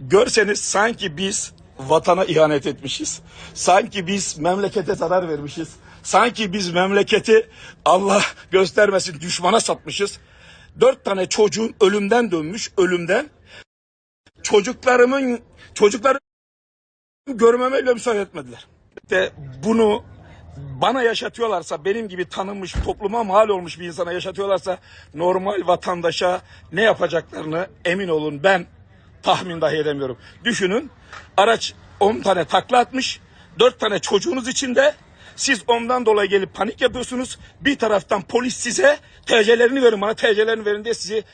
Görseniz sanki biz vatana ihanet etmişiz. Sanki biz memlekete zarar vermişiz. Sanki biz memleketi Allah göstermesin düşmana satmışız. Dört tane çocuğun ölümden dönmüş, ölümden. Çocuklarımın, çocuklarım görmeme bile müsaade etmediler. De bunu bana yaşatıyorlarsa, benim gibi tanınmış, topluma mal olmuş bir insana yaşatıyorlarsa normal vatandaşa ne yapacaklarını emin olun ben tahmin dahi edemiyorum. Düşünün araç 10 tane takla atmış, 4 tane çocuğunuz içinde siz ondan dolayı gelip panik yapıyorsunuz. Bir taraftan polis size TC'lerini verin bana TC'lerini verin diye sizi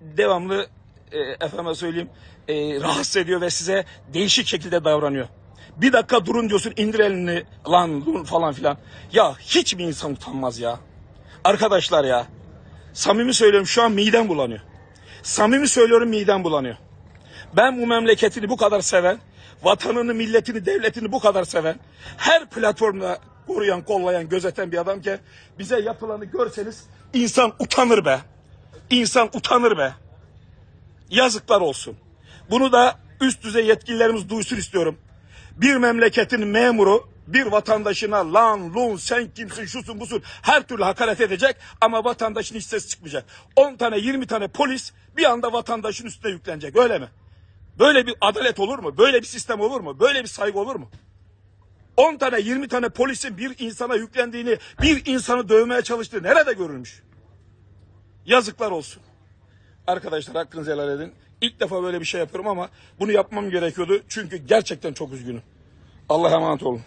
devamlı e, efendime söyleyeyim e, rahatsız ediyor ve size değişik şekilde davranıyor. Bir dakika durun diyorsun indir elini lan dur falan filan. Ya hiç mi insan utanmaz ya? Arkadaşlar ya samimi söylüyorum şu an midem bulanıyor. Samimi söylüyorum midem bulanıyor. Ben bu memleketini bu kadar seven, vatanını, milletini, devletini bu kadar seven, her platformda koruyan, kollayan, gözeten bir adamken bize yapılanı görseniz insan utanır be. İnsan utanır be. Yazıklar olsun. Bunu da üst düzey yetkililerimiz duysun istiyorum. Bir memleketin memuru bir vatandaşına lan lun sen kimsin şusun busun her türlü hakaret edecek ama vatandaşın hiç ses çıkmayacak. 10 tane 20 tane polis bir anda vatandaşın üstüne yüklenecek öyle mi? Böyle bir adalet olur mu? Böyle bir sistem olur mu? Böyle bir saygı olur mu? 10 tane 20 tane polisin bir insana yüklendiğini, bir insanı dövmeye çalıştığı nerede görülmüş? Yazıklar olsun. Arkadaşlar hakkınızı helal edin. İlk defa böyle bir şey yapıyorum ama bunu yapmam gerekiyordu. Çünkü gerçekten çok üzgünüm. Allah'a emanet olun.